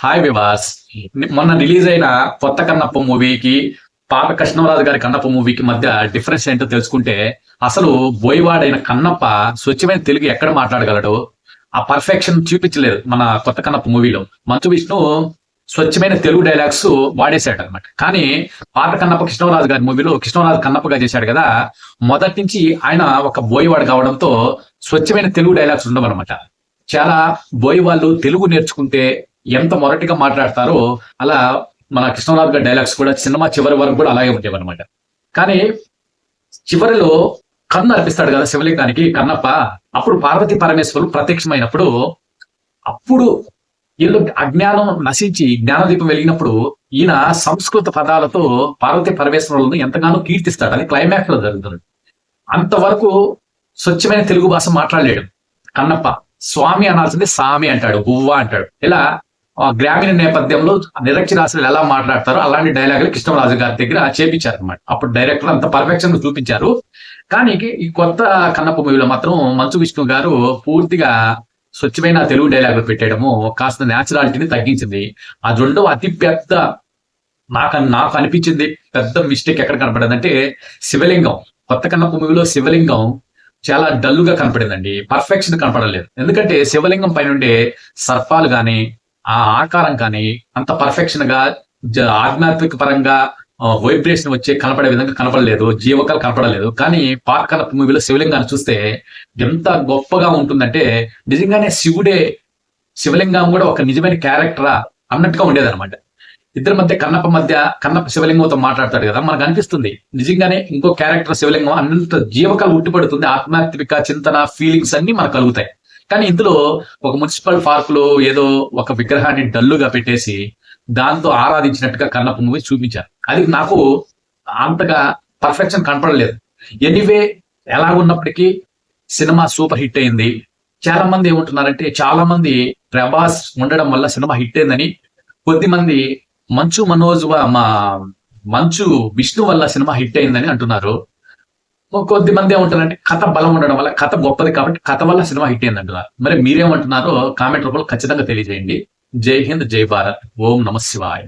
Hi వివాస్ మొన్న release అయిన కొత్త కన్నప్ప మూవీకి పాప కృష్ణరాజు గారి కన్నప్ప మూవీకి మధ్య డిఫరెన్స్ ఏంటో తెలుసుకుంటే అసలు బోయవాడైన కన్నప్ప స్వచ్ఛమైన తెలుగు ఎక్కడ మాట్లాడగలడు? ఆ పర్ఫెక్షన్ చూపించలేదు మన కొత్త కన్నప్ప మూవీలో. మంచు విష్ణు స్వచ్ఛమైన తెలుగు డైలాగ్స్ వాడేశాడు అనమాట కానీ పాట కన్నప్ప కృష్ణరాజు గారి మూవీలో కృష్ణరాజు కన్నప్పగా చేశాడు కదా మొదటి నుంచి ఆయన ఒక బోయవాడు కావడంతో స్వచ్ఛమైన తెలుగు డైలాగ్స్ ఉండవన్నమాట. చాలా బోయ్ వాళ్ళు తెలుగు నేర్చుకుంటే ఎంత మొరటిగా మాట్లాడతారో అలా మన కృష్ణరాజు గారి డైలాగ్స్ కూడా సినిమా చివరి వరకు కూడా అలాగే ఉండేవన్నమాట. కానీ చివరిలో కన్ను అర్పిస్తాడు కదా శివలింగానికి కన్నప్ప అప్పుడు పార్వతి పరమేశ్వరులు ప్రత్యక్షమైనప్పుడు అప్పుడు వీళ్ళు అజ్ఞానం నశించి జ్ఞానదీపం వెలిగినప్పుడు ఈయన సంస్కృత పదాలతో పార్వతి పరమేశ్వరులను ఎంతగానో కీర్తిస్తాడు. అది క్లైమాక్స్లో జరుగుతుంది. అంతవరకు స్వచ్ఛమైన తెలుగు భాష మాట్లాడలేడు. కన్నప్ప స్వామి అనాల్సింది సామి అంటాడు గువ్వ అంటాడు. ఇలా గ్రామీణ నేపథ్యంలో నిరక్షరాశులు ఎలా మాట్లాడతారో అలాంటి డైలాగులు కృష్ణరాజు గారి దగ్గర చేపించారు అనమాట అప్పుడు డైరెక్టర్ అంత పర్ఫెక్షన్ చూపించారు. కానీ ఈ కొత్త కన్నప్ప మూవీలో మాత్రం మంచు విష్ణు గారు పూర్తిగా స్వచ్ఛమైన తెలుగు డైలాగులు పెట్టేయడము కాస్త న్యాచురాలిటీని తగ్గించింది. ఆ రెండో అతి పెద్ద నాకు నాకు అనిపించింది. పెద్ద మిస్టేక్ ఎక్కడ కనపడిందంటే శివలింగం. కొత్త కన్నప్ప మూవీలో శివలింగం చాలా డల్లుగా కనపడిందండి. పర్ఫెక్షన్ కనపడలేదు. ఎందుకంటే శివలింగం పైన ఉండే సర్పాలు కానీ ఆ ఆకారం కానీ అంత పర్ఫెక్షన్గా జ- ఆధ్యాత్మిక పరంగా వైబ్రేషన్ వచ్చే కనపడే విధంగా కనపడలేదు జీవకాలు కనపడలేదు. కానీ పాత మూవీలో శివలింగాన్ని చూస్తే ఎంత గొప్పగా ఉంటుందంటే నిజంగానే శివుడే శివలింగం కూడా ఒక నిజమైన క్యారెక్టరా అన్నట్టుగా ఉండేదన్నమాట. ఇద్దరి మధ్య కన్నప్ప మధ్య కన్నప్ప శివలింగంతో మాట్లాడతాడు కదా మనకు అనిపిస్తుంది. నిజంగానే ఇంకో క్యారెక్టర్ శివలింగం అన్నంత జీవకాలు ఉట్టిపడుతుంది ఆత్మాత్మిక చింతన ఫీలింగ్స్ అన్ని మనకు కలుగుతాయి. కానీ ఇందులో ఒక మున్సిపల్ పార్క్లో ఏదో ఒక విగ్రహాన్ని డల్లుగా పెట్టేసి దాంతో ఆరాధించినట్టుగా కన్నప్ప మూవీ చూపించారు. అది నాకు అంతగా పర్ఫెక్షన్ కనపడలేదు. ఎనీవే ఎలా ఉన్నప్పటికీ సినిమా సూపర్ హిట్ అయింది. చాలా మంది ఏమంటున్నారంటే చాలా మంది ప్రభాస్ ఉండడం వల్ల సినిమా హిట్ అయిందని కొద్ది మంది మంచు మనోజ్ మా మంచు విష్ణు వల్ల సినిమా హిట్ అయిందని అంటున్నారు. కొద్ది మంది ఏమంటారంటే కథ బలం ఉండడం వల్ల కథ గొప్పది కాబట్టి కథ వల్ల సినిమా హిట్ అయింది అంటున్నారు మరి మీరేమంటున్నారో కామెంట్ రూపంలో ఖచ్చితంగా తెలియజేయండి. జై హింద్ జై భారత్. ఓం నమ శివాయ.